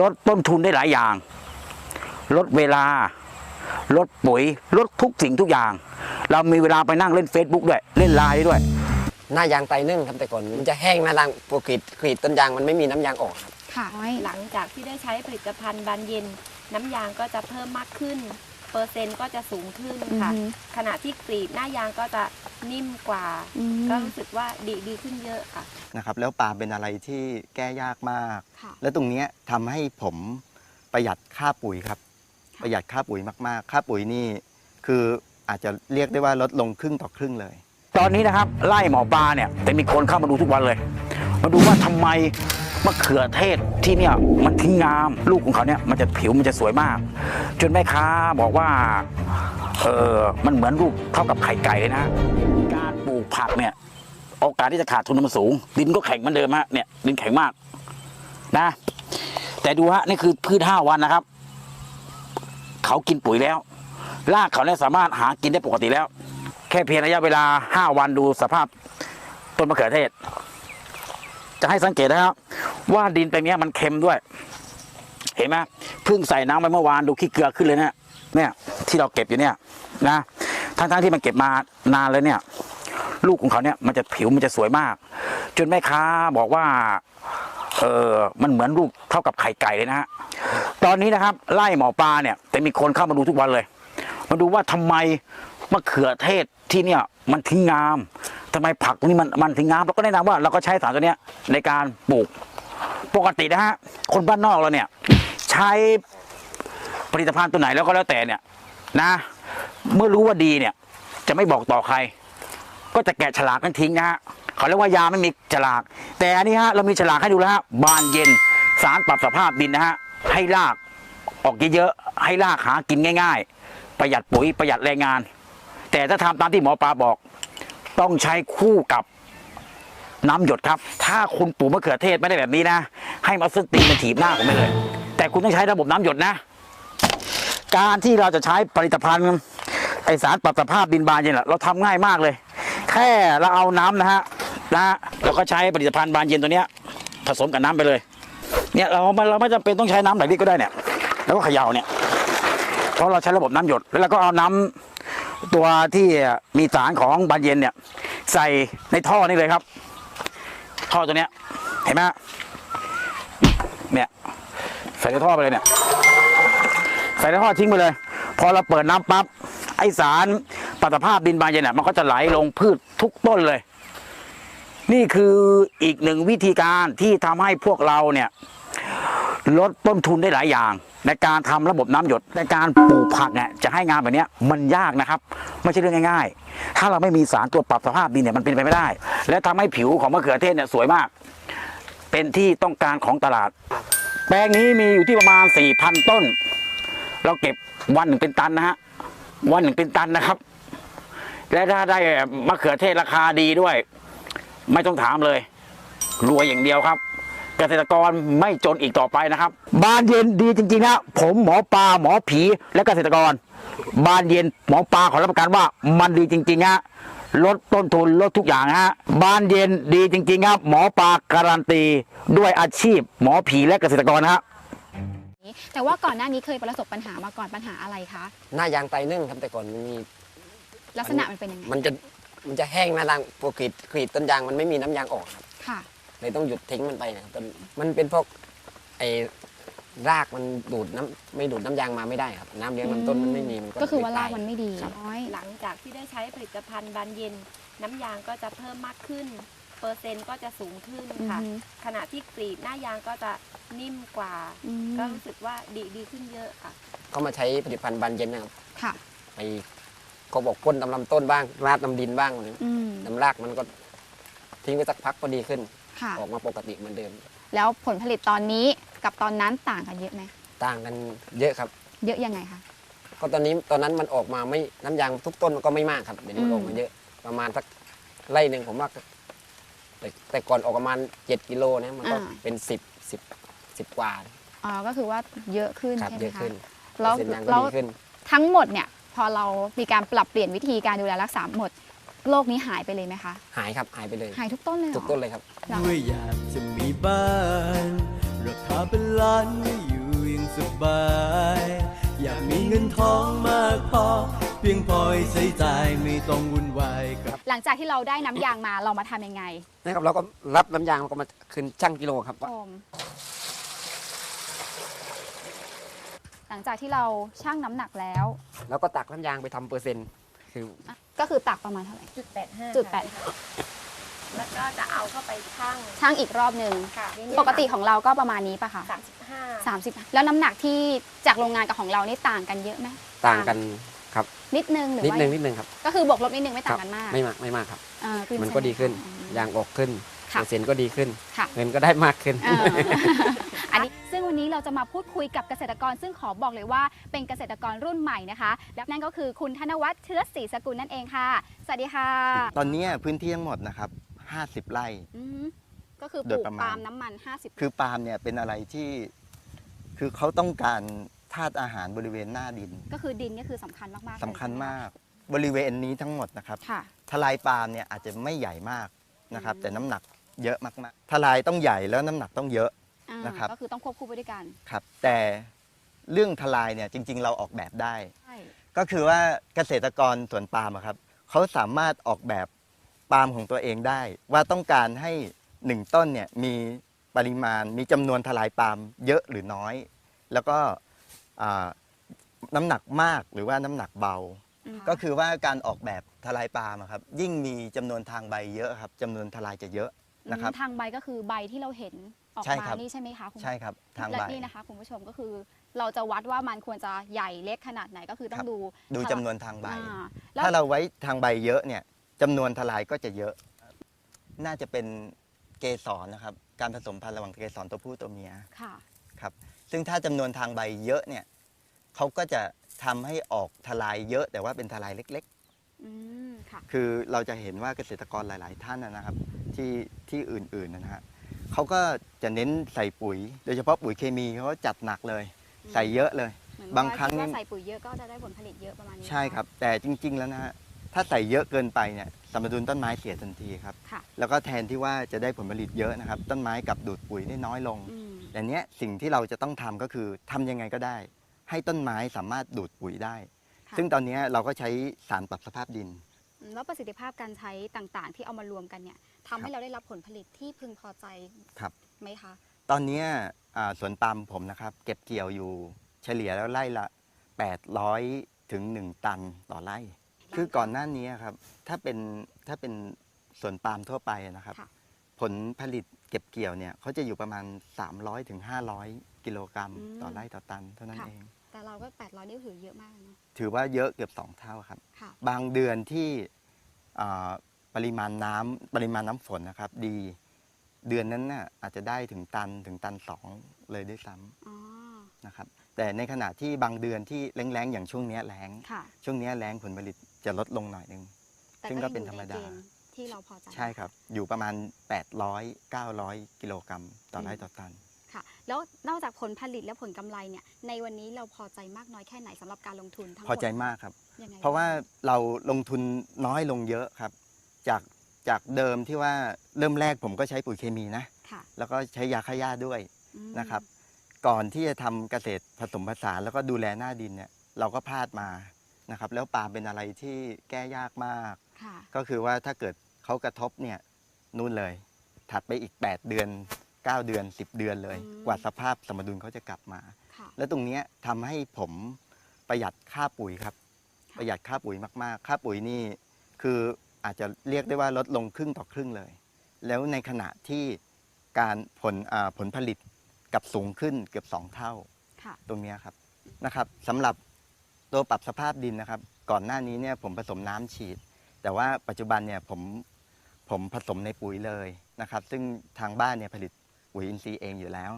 ลดต้นทุนได้หลายอย่าง ลดเวลา ลดปุ๋ย ลดทุกสิ่งทุกอย่าง เรามีเวลาไปนั่งเล่น Facebook ด้วย เล่นไลน์ด้วย หน้ายางไตนึ่งครับแต่ก่อนมันจะแห้งหน้ายางปกติกรีดต้นยางมันไม่มีน้ำยางออกครับค่ะหลังจากที่ได้ใช้ผลิตภัณฑ์บานเย็น น้ำยางก็จะเพิ่มมากขึ้น เปอร์เซ็นต์ก็จะสูงขึ้นค่ะอือฮึขณะที่กรีดหน้ายางก็จะ นิ่มกว่า อืม ก็รู้สึกว่าดีดีขึ้นเยอะค่ะ นะครับแล้วปาล์มเป็นอะไรที่แก้ยากมาก ค่ะ และตรงเนี้ยทำให้ผมประหยัดค่าปุ๋ยครับค่ะประหยัดค่าปุ๋ยมากๆ ค่าปุ๋ยนี่คืออาจจะเรียกได้ว่าลดลงครึ่งต่อครึ่งเลย ตอนนี้นะครับไล่หมอปลาเนี่ยแต่มีคนเข้ามาดูทุกวันเลย มาดูว่าทำไมมะเขือเทศที่เนี่ยมันทิ้งงาม ลูกของเขาเนี่ยมันจะผิวมันจะสวยมาก จนแม่ค้าบอกว่า เออมันเหมือนลูกเท่ากับไข่ไก่เลยนะ การปลูกผักเนี่ยโอกาสที่จะขาดทุนมันสูง ดินก็แข็งเหมือนเดิมฮะเนี่ยดินแข็งมากนะ แต่ดูฮะนี่คือพืชห้าวันนะครับ เขากินปุ๋ยแล้วรากเขาเนี่ยสามารถหากินได้ปกติแล้ว แค่เพียงระยะเวลา5วันดูสภาพต้นมะเขือเทศ จะให้สังเกตนะครับว่าดินแปลงเนี้ยมันเค็มด้วย เห็นไหมเพิ่งใส่น้ำไปเมื่อวานดูขี้เกลือขึ้นเลยเนี่ย เนี่ยที่เราเก็บอยู่เนี่ยนะทั้งๆที่มันเก็บมานานเลยเนี่ย ลูกของเขาเนี่ยมันจะผิวมันจะสวยมาก จนแม่ค้าบอกว่าเออมันเหมือนลูกเท่ากับไข่ไก่เลยนะฮะตอนนี้นะครับไล่หมอปลาเนี่ย แต่มีคนเข้ามาดูทุกวันเลย มาดูว่าทำไมมะเขือเทศที่เนี่ยมันทิ้งงามทำไมผักตรงนี้มันมันทิ้งงามเราก็แนะนำว่าเราก็ใช้สารตัวเนี้ยในการปลูกปกตินะฮะคนบ้านนอกเราเนี่ย ใช้ ผลิตภัณฑ์ตัวไหนแล้วก็แล้วแต่เนี่ยนะ เมื่อรู้ว่าดีเนี่ย จะไม่บอกต่อใคร ก็จะแกะฉลากนั้นทิ้งนะฮะเขาเรียกว่ายาไม่มีฉลาก แต่อันนี้ฮะเรามีฉลากให้ดูแล้วฮะบานเย็นสารปรับสภาพดินนะฮะให้รากออกเยอะๆให้รากหากินง่าย ๆ ประหยัดปุ๋ยประหยัดแรงงาน แต่ถ้าทำตามที่หมอปลาบอก ต้องใช้คู่กับน้ำหยดครับ ถ้าคุณปลูกมะเขือเทศไม่ได้แบบนี้นะ ให้มาซึ่งตีนเป็นถีบหน้าผมไปเลย แต่คุณต้องใช้ระบบน้ำหยดนะ การที่เราจะใช้ผลิตภัณฑ์ไอสารปรับสภาพดินบานเย็นเราทำง่ายมากเลย แค่เราเอาน้ำนะฮะนะฮะเราก็ใช้ผลิตภัณฑ์บานเย็นตัวเนี้ยผสมกับน้ำไปเลยเนี่ยเราไม่เราไม่จำเป็นต้องใช้น้ำไหลลิกก็ได้เนี่ยแล้วก็เขย่าเนี่ยเพราะเราใช้ระบบน้ำหยดแล้วเราก็เอาน้ำตัวที่มีสารของบานเย็นเนี่ยใส่ในท่อนี่เลยครับ ท่อตัวเนี้ยเห็นไหมเนี่ยใส่ในท่อไปเลยเนี่ย ส่ในท่อทิ้งไปเลย พอเราเปิดน้ำปั๊บไอสารปรับสภาพดินบานเย็นน่ะมันก็จะไหลลงพืชทุกต้นเลย นี่คืออีกหนึ่งวิธีการที่ทำให้พวกเราเนี่ยลดต้นทุนได้หลายอย่าง ในการทำระบบน้ำหยดในการปลูกผักเนี่ยจะให้งานแบบนี้มันยากนะครับ ไม่ใช่เรื่องง่าย ๆ ถ้าเราไม่มีสารตัวปรับสภาพดินเนี่ยมันเป็นไปไม่ได้ และทำให้ผิวของมะเขือเทศเนี่ยสวยมาก เป็นที่ต้องการของตลาด แปลงนี้มีอยู่ที่ประมาณ4,000ต้น เราเก็บวันหนึ่งเป็นตันนะฮะวันหนึ่งเป็นตันนะครับ และถ้าได้มะเขือเทศราคาดีด้วย ไม่ต้องถามเลยรวยอย่างเดียวครับ เกษตรกรไม่จนอีกต่อไปนะครับ บานเย็นดีจริงๆนะผมหมอปลาหมอผีและเกษตรกร บานเย็นหมอปลาขอรับประกันว่ามันดีจริงๆฮะลดต้นทุนลดทุกอย่างฮะบานเย็นดีจริงๆครับ หมอปลาการันตี ด้วยอาชีพหมอผีและเกษตรกรนะฮะ แต่ว่าก่อนหน้านี้เคยประสบปัญหามาก่อนปัญหาอะไรคะหน้ายางไตนึ่งครับแต่ก่อนมันมีลักษณะมันเป็นยังไงมันจะมันจะแห้งหน้ายางปกติกรีดต้นยางมันไม่มีน้ำยางออกครับค่ะ เลยต้องหยุดทิ้งมันไปนะครับต้นมันเป็นพวกไอ้รากมันดูดน้ำไม่ดูดน้ำยางมาไม่ได้ครับ น้ำเลี้ยงลำต้นมันไม่มีมันก็ก็คือว่าเลยรากตย มันไม่ดีครับ น้อยหลังจากที่ได้ใช้ผลิตภัณฑ์บานเย็น น้ำยางก็จะเพิ่มมากขึ้นเปอร์เซ็นต์ก็จะสูงขึ้นค่ะ อือฮึขณะที่กรีดหน้ายางก็จะนิ่มกว่า อืม ก็รู้สึกว่าดีดีขึ้นเยอะค่ะ ก็มาใช้ผลิตภัณฑ์บานเย็นนะครับค่ะ ไปก็บอกพ่นตำลำต้นบ้าง ราดน้ำดินบ้างอะไรอืมน้ำรากมันก็ทิ้งไปสักพักก็ดีขึ้น ค่ะ ออกมาปกติเหมือนเดิม แล้วผลผลิตตอนนี้กับตอนนั้นต่างกันเยอะไหม ต่างกันเยอะครับ เยอะยังไงคะ ก็ตอนนี้ตอนนั้นมันออกมาไม่น้ำยางทุกต้นมันก็ไม่มากครับเดี๋ยวนี้มันอืม ออกมาเยอะ ประมาณสักไร่หนึ่งผมว่าก็ แต่แต่ก่อนออกประมาณเจ็ดกิโลนะมันก็เป็นสิบสิบสิบกว่าอ๋อก็คือว่าเยอะขึ้นครับใช่ไหเยมอะคะ ขึ้นแล้วเส้นยางก็แล้ว ดีขึ้น ทั้งหมดเนี่ยพอเรามีการปรับเปลี่ยนวิธีการดูแลรักษาหมดโรคนี้หายไปเลยไหมคะหายครับหายไปเลยหายทุกต้นเลยเหรอ ทุกต้นเลยครับเหรอด้วยอยากจะมีบ้าน ราคาแเป็นล้านไม่อยู่อยังสบาย อยากมีเงินทองมากพอ เพียงพอให้ใช้จ่ายไม่ต้องวุ่นวายกับห ลังจากที่เราได้น้ำยางมาเรามาทำยังไงนะครับเราก็รับน้ำยางเราก็มาคืนช่างกิโลครับว่าโอมหลังจากที่เราชั่งน้ำหนักแล้ว แล้วก็ตักน้ำยางไปทำเปอร์เซ็นต์คือก็คือตักประมาณเท่าไหร่ จุดแปดห้าจุดแปด แล้วก็จะเอาเข้าไปชั่งชั่งอีกรอบหนึ่งค่ะปกติของเราก็ประมาณนี้ปะคะสามสิบห้าสามสิบแล้วน้ำหนักที่จากโรงงานกับของเรานี่ต่างกันเยอะไหมต่างกัน ครับ นิดนึงหรือนิดว่านึงนิดนึงครับ ก็คือบวกลบนิดนึงไม่คต่ารังกันมากไม่มากไม่มากครับ อ่าขึ้มันก็ดีขึ้นใช่ไหมคะยางออกขึ้นค่ะเปอร์เซ็นต์ก็ดีขึ้น ค่ะ เงินก็ได้มากขึ้น เอออันนี้ซึ่งวันนี้เราจะมาพูดคุยกับเกษตรกร ซึ่งขอบอกเลยว่าเป็นเกษตรกรรุ่นใหม่นะคะและนั่นก็คือคุณธนวัฒน์เชื้อศรีสกุลนั่นเองค่ะ สวัสดีค่ะตอนนี้พื้นที่ทั้งหมดนะครับ 50 ไร่ อืมก็คือปโดลูยกประมาณ ปาล์มน้ำมัน 50 คือปาล์มเนี่ยเป็นอะไรที่ คือเขาต้องการ ธาตุอาหารบริเวณหน้าดินก็คือดินเนี่ยคือสำคัญมากๆสำคัญเลยมาก บริเวณนี้ทั้งหมดนะครับค่ะ ทลายปาล์มเนี่ยอาจจะไม่ใหญ่มากนะครับ อืม แต่น้ำหนักเยอะมากๆทลายต้องใหญ่แล้วน้ำหนักต้องเยอะ อ่านะครับ ก็คือต้องควบคู่ไปด้วยกันครับ แต่เรื่องทลายเนี่ยจริง ๆ เราออกแบบได้ ใช่ ก็คือว่าเกษตรกรสวนปาล์มอะครับเขาสามารถออกแบบปาล์มของตัวเองได้ ว่าต้องการให้หนึ่งต้นเนี่ยมีปริมาณมีจำนวนทลายปาล์มเยอะหรือน้อย แล้วก็ อ่าน้ำหนักมากหรือว่าน้ำหนักเบา อืม ก็คือว่าการออกแบบทลายปาล์มอะครับยิ่งมีจำนวนทางใบเยอะครับจำนวนทลายจะเยอะนะครับทางใบก็คือใบที่เราเห็นออกใช่มาครับ นี่ใช่ไหมคะคุณใช่ครับทางและใบนี่นะคะคุณผู้ชมก็คือ เราจะวัดว่ามันควรจะใหญ่เล็กขนาดไหนก็คือต้อครังบ ดูดูจำนวนทางใบ อ่าแล้ว ถ้าเราไว้ทางใบเยอะเนี่ยจำนวนทลายก็จะเยอะ น่าจะเป็นเกสรนะครับ การผสมพันธุ์ระหว่างเกสรตัวผู้ตัวเมียค่ะ ครับ ซึ่งถ้าจำนวนทางใบเยอะเนี่ยเขาก็จะทำให้ออกทลายเยอะแต่ว่าเป็นทลายเล็กอืมค่ะๆคือเราจะเห็นว่าเกษตรกรหลาย ๆ ท่านนะนะครับที่ที่อื่นๆนะฮะเขาก็จะเน้นใส่ปุ๋ย โดยเฉพาะปุ๋ยเคมีเขาก็จัดหนักเลย ใส่เยอะเลยเหมือนบางครั้งว่ดว่านี่ใส่ปุ๋ยเยอะก็จะได้ผลผลิตเยอะประมาณนี้ใช่ครับ แต่จริง ๆ แล้วนะฮะถ้าใส่เยอะเกินไปเนี่ยสมดุลต้นไม้เสียทันทีครับค่ะแล้วก็แทนที่ว่าจะได้ผลผลิตเยอะนะครับ ต้นไม้กลับดูดปุ๋ยได้น้อยลง อืมแต่เนี้ยสิ่งที่เราจะต้องทำก็คือทำยังไงก็ได้ ให้ต้นไม้สามารถดูดปุ๋ยได้ ค่ะ ซึ่งตอนเนี้ยเราก็ใช้สารปรับสภาพดิน อืมแล้วประสิทธิภาพการใช้ต่างๆ ที่เอามารวมกันเนี่ยทำให้เราได้รับผลผลิตที่พึงพอใจครับ ไหมคะ ตอนเนี้ยอ่าสวนปาล์มผมนะครับ เก็บเกี่ยวอยู่เฉลี่ยแล้วไร่ละ 800 ถึง 1 ตันต่อไร่ คือก่อนหน้านี้ครับถ้าเป็นถ้าเป็นสวนปาล์มทั่วไปนะครับ ค่ะ ผลผลิตเก็บเกี่ยวเนี่ยเขาจะอยู่ประมาณ 300ถึง500 กิโลกรัมอืมต่อไร่ต่อตันเท่านั้นค่ะ เอง แต่เราก็ 800นี่ถือเยอะมากเลยเนาะถือว่าเยอะเกือบ 2 เท่าครับ ค่ะ บางเดือนที่อ่าปริมาณน้ำปริมาณน้ำฝนนะครับ ดีเดือนนั้นน่ะอาจจะได้ถึงตันถึงตันสองเลยด้วยซ้ำอ๋อ นะครับ แต่ในขณะที่บางเดือนที่แล้งๆอย่างช่วงเนี้ยแล้งค่ะ ช่วงเนี้ยแล้งผลผลิตจะลดลงหน่อยนึง แต่ซึ่งก็เป็นธรรมดายังอยู่ในเกณฑ์ ที่เราพอใจใช่ครับ อยู่ประมาณ 800 900 กิโลกรัมต่อไร่ต่อตันค่ะ แล้วนอกจากผลผลิตและผลกำไรเนี่ย ในวันนี้เราพอใจมากน้อยแค่ไหนสำหรับการลงทุนทั้งหมดพอใจมากครับยังไงเพราะว่าบ้งเราลงทุนน้อยลงเยอะครับ จากจากเดิมที่ว่าเริ่มแรกผมก็ใช้ปุ๋ยเคมีนะค่ะแล้วก็ใช้ยาฆ่าหญ้าด้วยอืมนะครับ ก่อนที่จะทำเกษตรผสมผสานแล้วก็ดูแลหน้าดินเนี่ยเราก็พลาดมานะครับ แล้วปาล์มเป็นอะไรที่แก้ยากมากค่ะก็คือว่าถ้าเกิด เขากระทบเนี่ยนู่นเลย ถัดไปอีก 8 เดือน 9 เดือน 10 เดือนเลย อืม กว่าสภาพสมดุลเขาจะกลับมา ค่ะ แล้วตรงเนี้ยทำให้ผมประหยัดค่าปุ๋ยครับ ค่ะ ประหยัดค่าปุ๋ยมากๆ ค่าปุ๋ยนี่คืออาจจะเรียกได้ว่าลดลงครึ่งต่อครึ่งเลย แล้วในขณะที่การผลอ่าผลผลิตกับสูงขึ้นเกือบสองเท่า ค่ะ ตรงเนี้ยครับนะครับสำหรับตัวปรับสภาพดินนะครับ ก่อนหน้านี้เนี่ยผมผสมน้ำฉีด แต่ว่าปัจจุบันเนี่ยผม ผมผสมในปุ๋ยเลยนะครับ ซึ่งทางบ้านเนี่ยผลิตปุ๋ยอินทรีย์เองอยู่แล้ว